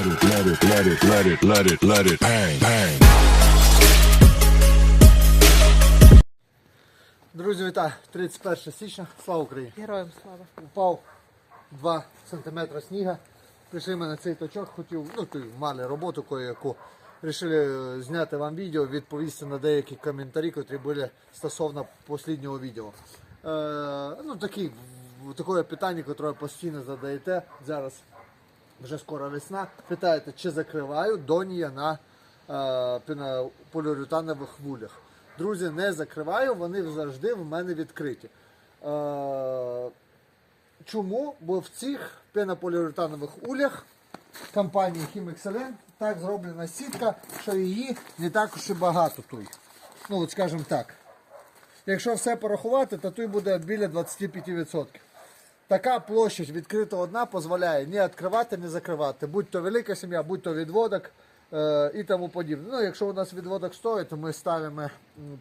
Let it, let it, let it, let it, let it, let it bang, bang. Друзі, вітаю! 31 січня, слава Україні! Героям слава. Упав 2 см сніга. Прийшли ми на цей точок, хотів, ну ти мали роботу кое-яку. Рішили е, зняти вам відео, відповісти на деякі коментарі, які були стосовно останнього відео. Е, ну такі, таке питання, яке постійно задаєте. Зараз вже скоро весна. Питаєте, чи закриваю донія на е, пінополіуретанових вулях. Друзі, не закриваю, вони завжди в мене відкриті. Е, чому? Бо в цих пенополіуретанових улях компанії Хімекселен так зроблена сітка, що її не так і багато тут. Ну, от скажімо так. Якщо все порахувати, то тут буде біля 25%. Така площадь відкрита одна дозволяє не відкривати, не закривати. Будь то велика сім'я, будь то відводок е, і тому подібне. Ну, якщо у нас відводок стоїть, то ми ставимо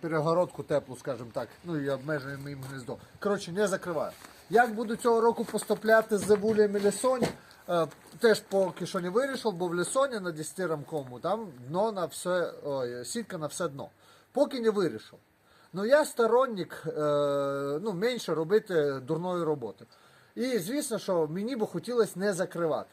перегородку теплу, скажімо так, ну і обмежуємо їм гніздо. Коротше, не закриваю. Як буду цього року поступляти з вулями лісонь, е, теж поки що не вирішив, бо в лісоні на 10 рамкому там дно на все, ой, сітка на все дно. Поки не вирішив. Ну я сторонник е, ну, менше робити дурної роботи. І звісно, що мені би хотілося не закривати.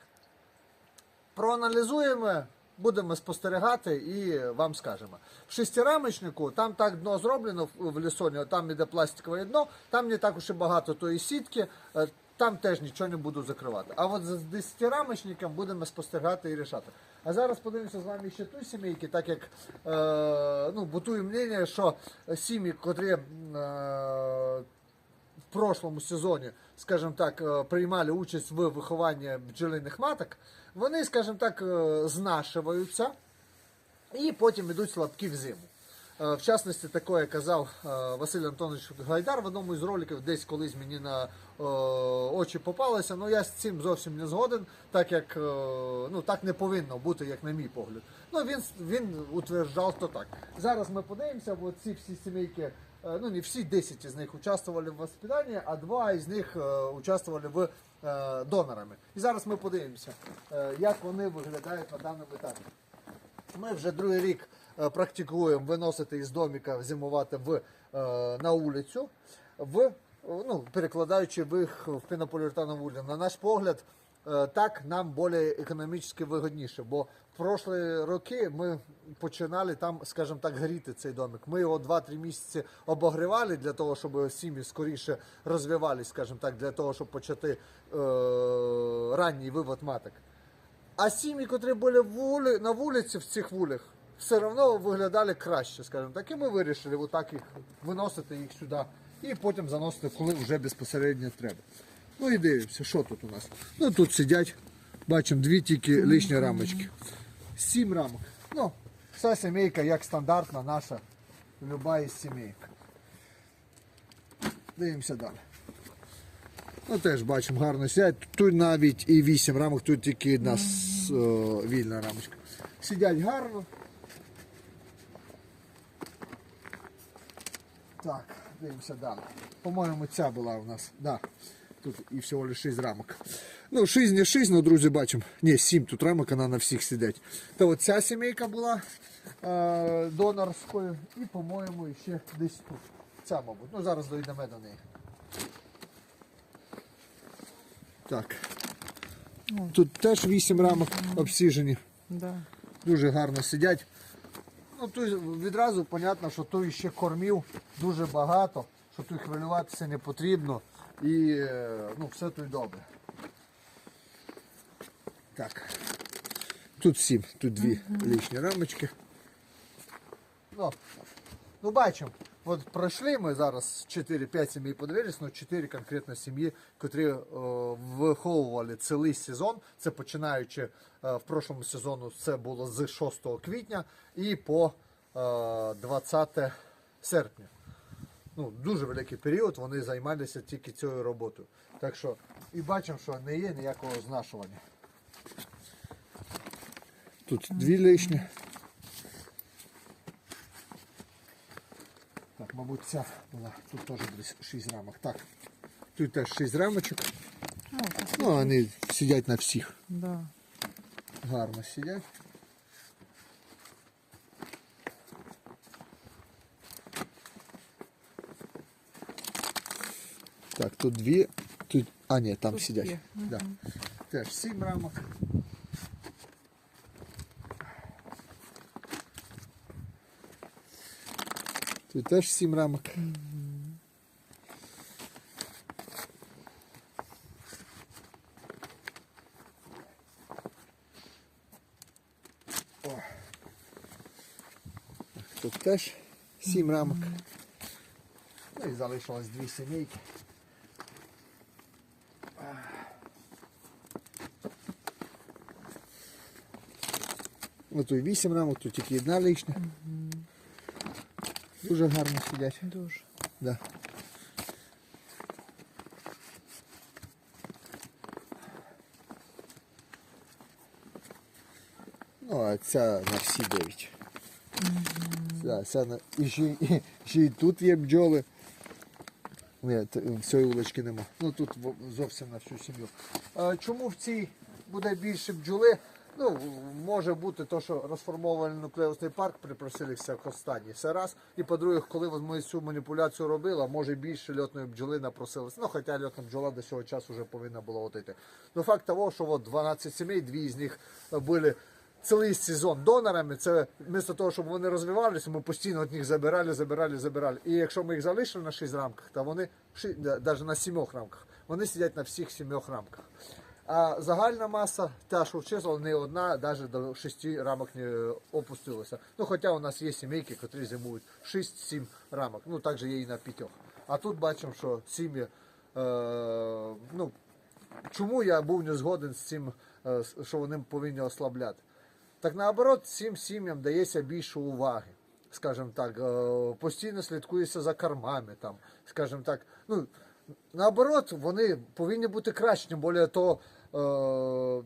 Проаналізуємо, будемо спостерігати і вам скажемо. В шестирамочнику там так дно зроблено в- лісоні, там іде пластикове дно, там не так уж і багато тої сітки, е, там теж нічого не буду закривати. А от з десятирамочником будемо спостерігати і рішати. А зараз подивимося з вами ще ту сімейки, так як е, ну, бутує мнення, що сім'ї, котрі е, в прошлому сезоні, скажімо так, е, приймали участь в вихованні бджолиних маток, вони, скажімо так, е, знашиваються і потім йдуть слабкі в зиму. Е, В частності, таке казав Василь Антонович Гайдар в одному із роликів, десь колись мені на очі попалося. але я з цим зовсім не згоден, так як ну, так не повинно бути, як на мій погляд. Ну, він, він утверджав то так. Зараз ми подивимося, бо ці всі сімейки, ну не всі 10 із них участвували в воспитанні, а два із них е, участвували в е, донорами. І зараз ми подивимося, е, як вони виглядають на даному етапі. Ми вже другий рік е, практикуємо виносити із доміка, зимувати в, е, на вулицю, в, е, ну, перекладаючи їх в пінополіуретанову вулицю. На наш погляд, е, так нам більш економічно вигідніше, бо в прошлі роки ми починали там, скажімо так, гріти цей домик. Ми його 2-3 місяці обогрівали для того, щоб сім'ї скоріше розвивалися, скажімо так, для того, щоб почати е, ранній вивод маток. А сім'ї, котрі були вулі, на вулиці в цих вулях, все одно виглядали краще, скажімо так. І ми вирішили отак їх виносити їх сюди і потім заносити, коли вже безпосередньо треба. Ну і дивимося, що тут у нас. Ну тут сидять, бачимо дві тільки лишні рамочки. Сім рамок. Ну, вся сімейка як стандартна наша, люба із сімейок. Дивимося далі. Ну теж бачимо, гарно сидять. Тут навіть і 8 рамок, тут тільки одна вільна рамочка. Сидять гарно. Так, дивимося далі. По-моєму, ця була у нас. Да. Тут і всього лише 6 рамок. Ну, 6 не 6, але, друзі, бачимо. Ні, 7 тут рамок, вона на всіх сидить. То от ця сімейка була е, донорською і, по-моєму, ще десь тут. Ця, мабуть. Ну, зараз дійдемо до неї. Так. Тут теж 8 рамок обсіжені. Да. Дуже гарно сидять. Ну, тут відразу зрозуміло, що тут ще кормів дуже багато, що тут хвилюватися не потрібно. І е, ну, все тут добре. Так. Тут 7, тут дві лишні рамочки. Ну, ну бачимо. От пройшли ми зараз 4-5 сімей подивились, ну 4 конкретно сім'ї, котрі е, виховували цілий сезон. Це починаючи е, в прошлому сезону, це було з 6 квітня і по е, 20 серпня. Ну, дуже великий період, вони займалися тільки цією роботою. Так що і бачимо, що не є ніякого знашування. Тут дві лишні. Так, мабуть, ця була. Тут теж десь 6 рамок. Так. Тут теж 6 рамочок. Ну, вони сидять на всіх. Да. гарно сидять. Тут дві, тут. А, ні, там Тут сидять. є, Да. Теж сім рамок. Тут теж сім рамок. О. Тут теж сім рамок. Ну і залишилось дві сімейки. Ну тут вісім рамок, тут тільки одна лишня. Дуже гарно сидять. Дуже. Да. Ну, а ця на всі дев'ять. Ця, ця на... і, ще, і, ще і тут є бджоли. Ні, т- всієї улочки нема. Ну тут зовсім на всю сім'ю. А, чому в цій буде більше бджоли? Ну, може бути то, що розформований нуклеусний парк припросилися як останній. Це раз. І по-друге, коли ми цю маніпуляцію робили, може більше льотної бджоли напросилися. Ну, хоча льотна бджола до цього часу вже повинна була от йти. Ну, факт того, що от 12 сімей, дві з них були цілий сезон донорами. Це вместо того, щоб вони розвивалися, ми постійно від них забирали, забирали, забирали. І якщо ми їх залишили на 6 рамках, то вони навіть на 7 рамках, вони сидять на всіх 7 рамках. А загальна маса, та, що не одна, навіть до 6 рамок не опустилася. Ну, хоча у нас є сімейки, які зимують 6-7 рамок. Ну, також є і на п'ятьох. А тут бачимо, що сім'ї, е, ну, чому я був не згоден з цим, е, що вони повинні ослабляти? Так наоборот, цим сім'ям дається більше уваги. Скажімо так, е, постійно слідкується за кормами, там, скажімо так. Ну, наоборот, вони повинні бути кращі, тим більше то е,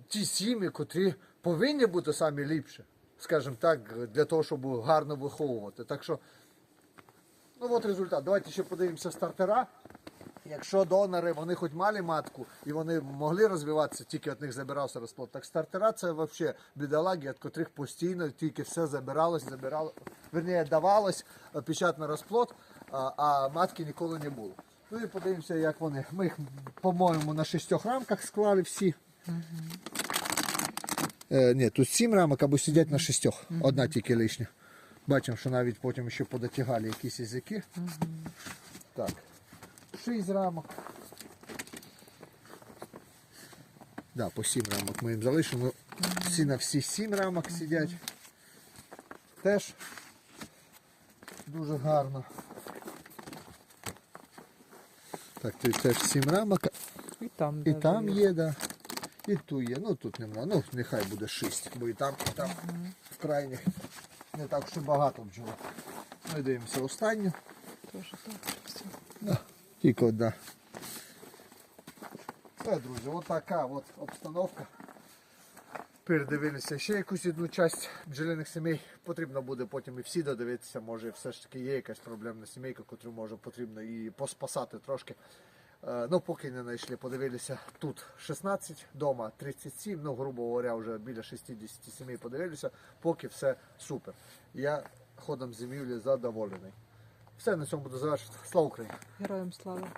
ті сім'ї, котрі повинні бути самі ліпші, скажімо так, для того, щоб гарно виховувати. Так що, ну от результат. Давайте ще подивимося стартера. Якщо донори вони хоч мали матку і вони могли розвиватися, тільки від них забирався розплод, так стартера це взагалі бідолаги, від котрих постійно тільки все забиралось, забирало, верніше давалось е, печатний розплод, а матки ніколи не було. Ну і подивимося, як вони. Ми їх, по-моєму, на шістьох рамках склали всі. Е, ні, тут сім рамок або сидять на шістьох. Одна тільки лишня. Бачимо, що навіть потім ще подотягали якісь язики. Так. 6 рамок. Да, по 7 рамок ми їм залишимо. Всі на всі 7 рамок сидять. Теж дуже гарно. Так, це теж сім рамок. І там, І там є, да. І ту є. Ну тут нема. Ну, нехай буде 6, бо і там, і там в крайніх не так що багато бджолок. Ми дивимося останню. Тоже так. Все. Да, тільки одна. Все, друзі, от така от обстановка. Передивилися ще якусь одну часть бджолиних сімей. Потрібно буде потім і всі додивитися. Може все ж таки є якась проблемна сімейка, яку може потрібно і поспасати трошки. Е, Ну, поки не знайшли, подивилися тут 16, вдома 37, ну, грубо говоря, вже біля 60 сімей подивилися, поки все супер. Я ходом зимівлі задоволений. Все на цьому буду завершити. Слава Україні! Героям слава.